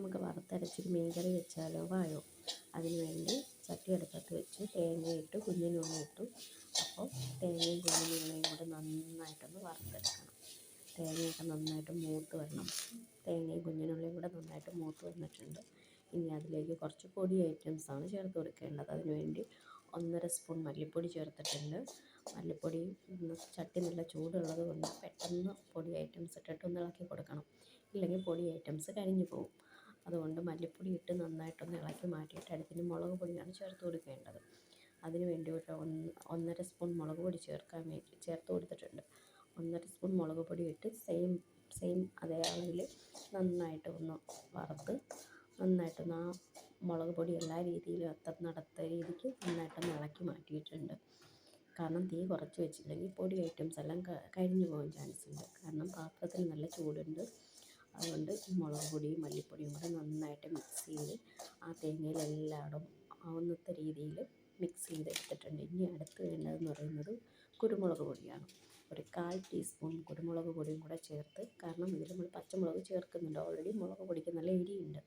നമുക്ക് വറുത്തരച്ചിട്ട് മീൻകറി വെച്ചാലോ വായോ? അതിന് വേണ്ടി ചട്ടി അടുപ്പത്ത് വെച്ച്. തേങ്ങയിട്ട് കുഞ്ഞിനുള്ളി ഇട്ടു അപ്പോൾ തേങ്ങയും കുഞ്ഞിനുള്ളിയും കൂടെ നന്നായിട്ടൊന്ന് വറുത്തെടുക്കണം. തേങ്ങയൊക്കെ നന്നായിട്ട് മൂത്ത് വരണം. തേങ്ങയും കുഞ്ഞിനുള്ളിയും കൂടെ നന്നായിട്ട് മൂത്ത് വന്നിട്ടുണ്ട്. ഇനി അതിലേക്ക് കുറച്ച് പൊടി ഐറ്റംസാണ് ചേർത്ത് കൊടുക്കേണ്ടത്. അതിനുവേണ്ടി ഒന്നര സ്പൂൺ മല്ലിപ്പൊടി ചേർത്തിട്ടുണ്ട്. മല്ലിപ്പൊടി ചട്ടി നല്ല ചൂടുള്ളത് കൊണ്ട് പെട്ടെന്ന് പൊടി ഐറ്റംസ് ഇട്ടിട്ട് ഒന്ന് ഇളക്കി കൊടുക്കണം. ഇല്ലെങ്കിൽ പൊടി ഐറ്റംസ് കരിഞ്ഞു പോകും. അതുകൊണ്ട് മല്ലിപ്പൊടി ഇട്ട് നന്നായിട്ടൊന്ന് ഇളക്കി മാറ്റിയിട്ട് അടുത്തിന് മുളക് പൊടിയാണ് ചേർത്ത് കൊടുക്കേണ്ടത്. അതിന് വേണ്ടി ഒരു ഒന്നര സ്പൂൺ മുളക് പൊടി ചേർക്കാൻ വേണ്ടി ചേർത്ത് കൊടുത്തിട്ടുണ്ട്. ഒന്നര സ്പൂൺ മുളക് പൊടി ഇട്ട് സെയിം സെയിം അതേ അളവിൽ നന്നായിട്ട് ഒന്ന് വറുത്ത് നന്നായിട്ടൊന്ന് ആ മുളക് പൊടി എല്ലാ രീതിയിലും എത്തുന്നിടത്ത രീതിക്ക് നന്നായിട്ടൊന്ന് ഇളക്കി മാറ്റിയിട്ടുണ്ട്. കാരണം തീ കുറച്ച് വെച്ചില്ലെങ്കിൽ പൊടി ഐറ്റംസ് എല്ലാം കരിഞ്ഞു പോകാൻ ചാൻസ് ഉണ്ട്. കാരണം പാത്രത്തിൽ നല്ല ചൂടുണ്ട്. അതുകൊണ്ട് മുളക് പൊടിയും മല്ലിപ്പൊടിയും കൂടെ നന്നായിട്ട് മിക്സ് ചെയ്ത് ആ തേങ്ങയിലെല്ലായിടും ആവുന്നത്തെ രീതിയിൽ മിക്സ് ചെയ്തെടുത്തിട്ടുണ്ട്. ഇനി അടുത്ത് വേണ്ടതെന്ന് പറയുന്നത് കുരുമുളക് പൊടിയാണ്. ഒരു കാൽ ടീസ്പൂൺ കുരുമുളക് പൊടിയും കൂടെ ചേർത്ത് കാരണം ഇതിൽ നമ്മൾ പച്ചമുളക് ചേർക്കുന്നുണ്ട്. ഓൾറെഡി മുളക് പൊടിക്ക് നല്ല എരിയുണ്ട്.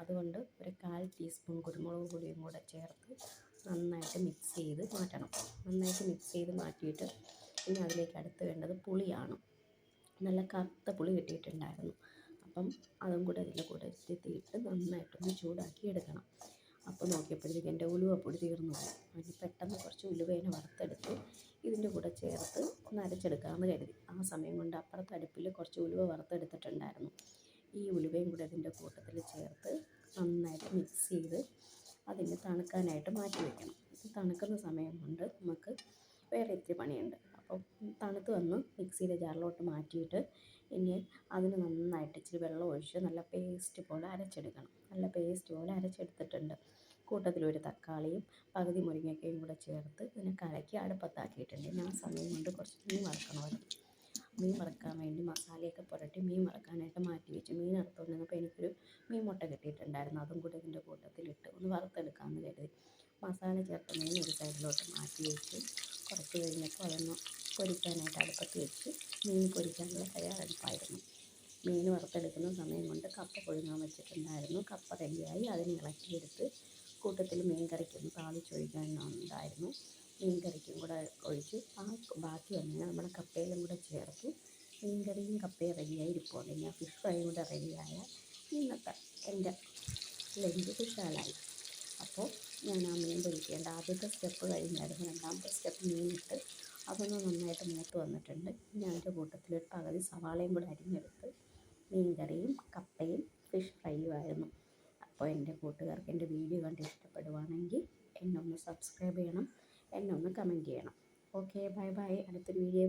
അതുകൊണ്ട് ഒരു കാൽ ടീസ്പൂൺ കുരുമുളക് പൊടിയും കൂടെ ചേർത്ത് നന്നായിട്ട് മിക്സ് ചെയ്ത് മാറ്റണം. നന്നായിട്ട് മിക്സ് ചെയ്ത് മാറ്റിയിട്ട് ഇനി അതിലേക്ക് അടുത്ത് വേണ്ടത് പുളിയാണ്. നല്ല കറുത്ത പുളി കിട്ടിയിട്ടുണ്ടായിരുന്നു. അപ്പം അതും കൂടെ അതിന്റെ കൂടെ ഇട്ട് നന്നായിട്ടൊന്ന് ചൂടാക്കി എടുക്കണം. അപ്പോൾ നോക്കിയപ്പോഴത്തേക്ക് എന്റെ പൊടി തീർന്നു അതിന് പെട്ടെന്ന് കുറച്ച് ഉലുവേനെ വറുത്തെടുത്ത് ഇതിന്റെ കൂടെ ചേർത്ത് ഒന്ന് അരച്ചെടുക്കാമെന്ന് കരുതി. ആ സമയം കൊണ്ട് അപ്പുറത്തെ അടുപ്പിൽ കുറച്ച് ഉലുവ വറുത്തെടുത്തിട്ടുണ്ടായിരുന്നു. ഈ ഉലുവയും കൂടെ അതിന്റെ കൂട്ടത്തിൽ ചേർത്ത് നന്നായിട്ട് മിക്സ് ചെയ്ത് അതിനെ തണുക്കാനായിട്ട് മാറ്റി വയ്ക്കണം ഇത് തണുക്കുന്ന സമയം കൊണ്ട് നമുക്ക് വേറെ ഇത്തിരി പണിയുണ്ട്. വന്ന് മിക്സിയുടെ ജാറിലോട്ട് മാറ്റിയിട്ട് ഇനി അതിന് നന്നായിട്ട് ഇച്ചിരി വെള്ളം ഒഴിച്ച് നല്ല പേസ്റ്റ് പോലെ അരച്ചെടുക്കണം. നല്ല പേസ്റ്റ് പോലെ അരച്ചെടുത്തിട്ടുണ്ട്. കൂട്ടത്തിൽ ഒരു തക്കാളിയും പകുതി മുരിങ്ങയ്ക്കയും കൂടെ ചേർത്ത് ഇതിനെ കലക്കി അടുപ്പത്താക്കിയിട്ടുണ്ട്. ആ സമയം കൊണ്ട് കുറച്ച് മീൻ വറക്കണമായിരുന്നു. മീൻ വറക്കാൻ വേണ്ടി മസാലയൊക്കെ പുരട്ടി മീൻ വറക്കാനായിട്ട് മാറ്റി വെച്ചു. മീൻ അറുത്തുകൊണ്ടിരുന്നപ്പോൾ എനിക്കൊരു മീൻ മുട്ട കിട്ടിയിട്ടുണ്ടായിരുന്നു. അതും കൂടി ഇതിന്റെ കൂട്ടത്തിലിട്ട് ഒന്ന് വറുത്തെടുക്കാമെന്ന് കരുതി. മസാല ചേർത്ത് മീൻ ഒരു സൈഡിലോട്ട് മാറ്റി വെച്ച് കുറച്ച് കഴിഞ്ഞപ്പോൾ അതൊന്ന് പൊരിക്കാനായിട്ട് അടുപ്പത്ത് വെച്ച് മീൻ പൊരിക്കാനുള്ള തയ്യാറെടുപ്പായിരുന്നു മീൻ വറുത്തെടുക്കുന്ന സമയം കൊണ്ട് കപ്പ പുഴുങ്ങാൻ വെച്ചിട്ടുണ്ടായിരുന്നു. കപ്പ റെഡിയായി അതിന് ഇളക്കിയെടുത്ത് കൂട്ടത്തിൽ മീൻ കറിക്കൊന്ന് താളിച്ചൊഴിക്കാനുണ്ടായിരുന്നു മീൻ കറിക്കും കൂടെ ഒഴിച്ച് ആ ബാക്കി വന്നതിനെ നമ്മുടെ കപ്പയിലും കൂടെ ചേർത്ത് മീൻ കറിയും കപ്പയും റെഡിയായി ഇരിപ്പുണ്ട്. ഞാൻ ഫിഷ് ഫ്രൈയും കൂടെ റെഡിയായ ഇന്നത്തെ എന്റെ ലഞ്ച് കുശാലായി അപ്പോൾ ഞാൻ ആ മീൻ പൊരിക്കേണ്ട ആദ്യത്തെ സ്റ്റെപ്പ് കഴിഞ്ഞായിരുന്നു രണ്ടാമത്തെ സ്റ്റെപ്പ് മീനിട്ട് അതൊന്ന് നന്നായിട്ട് മൂത്ത് വന്നിട്ടുണ്ട്. ഇനി അതിന്റെ കൂട്ടത്തിൽ ഒരു പകുതി സവാളയും കൂടെ അരിഞ്ഞെടുത്ത് മീൻ കറിയും കപ്പയും ഫിഷ് ഫ്രൈയും ആയിരുന്നു. അപ്പോൾ എന്റെ കൂട്ടുകാർക്ക് എന്റെ വീഡിയോ കണ്ട് ഇഷ്ടപ്പെടുവാണെങ്കിൽ എന്നെ ഒന്ന് സബ്സ്ക്രൈബ് ചെയ്യണം. എന്നെ ഒന്ന് കമന്റ് ചെയ്യണം. ഓക്കെ ബൈ ബൈ അടുത്ത വീഡിയോ